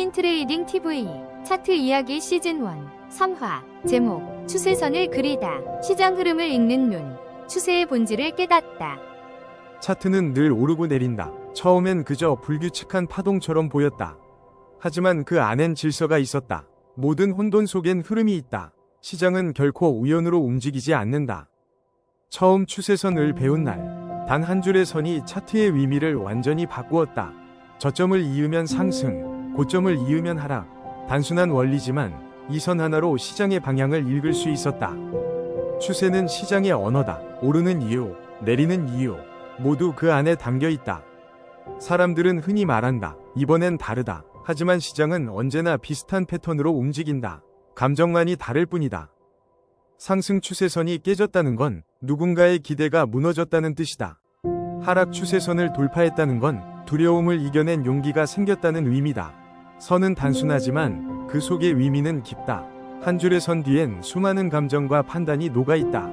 서민 트레이딩 TV 차트 이야기 시즌 1 선화 제목 추세선을 그리다 시장 흐름을 읽는 눈 추세의 본질을 깨닫다 차트는 늘 오르고 내린다. 처음엔 그저 불규칙한 파동처럼 보였다. 하지만 그 안엔 질서가 있었다. 모든 혼돈 속엔 흐름이 있다. 시장은 결코 우연으로 움직이지 않는다. 처음 추세선을 배운 날, 단 한 줄의 선이 차트의 위미를 완전히 바꾸었다. 저점을 이으면 상승, 고점을 이으면 하락. 단순한 원리지만 이 선 하나로 시장의 방향을 읽을 수 있었다. 추세는 시장의 언어다. 오르는 이유, 내리는 이유, 모두 그 안에 담겨 있다. 사람들은 흔히 말한다. 이번엔 다르다. 하지만 시장은 언제나 비슷한 패턴으로 움직인다. 감정만이 다를 뿐이다. 상승 추세선이 깨졌다는 건 누군가의 기대가 무너졌다는 뜻이다. 하락 추세선을 돌파했다는 건 두려움을 이겨낸 용기가 생겼다는 의미다. 선은 단순하지만 그 속의 의미는 깊다. 한 줄의 선 뒤엔 수많은 감정과 판단이 녹아 있다.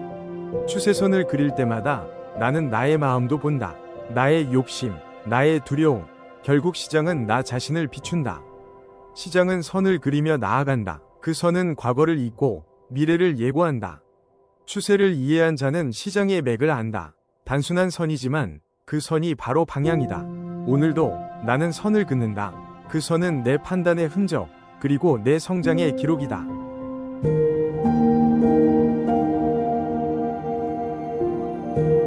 추세선을 그릴 때마다 나는 나의 마음도 본다. 나의 욕심, 나의 두려움. 결국 시장은 나 자신을 비춘다. 시장은 선을 그리며 나아간다. 그 선은 과거를 잊고 미래를 예고한다. 추세를 이해한 자는 시장의 맥을 안다. 단순한 선이지만 그 선이 바로 방향이다. 오늘도 나는 선을 긋는다. 그 선은 내 판단의 흔적, 그리고 내 성장의 기록이다.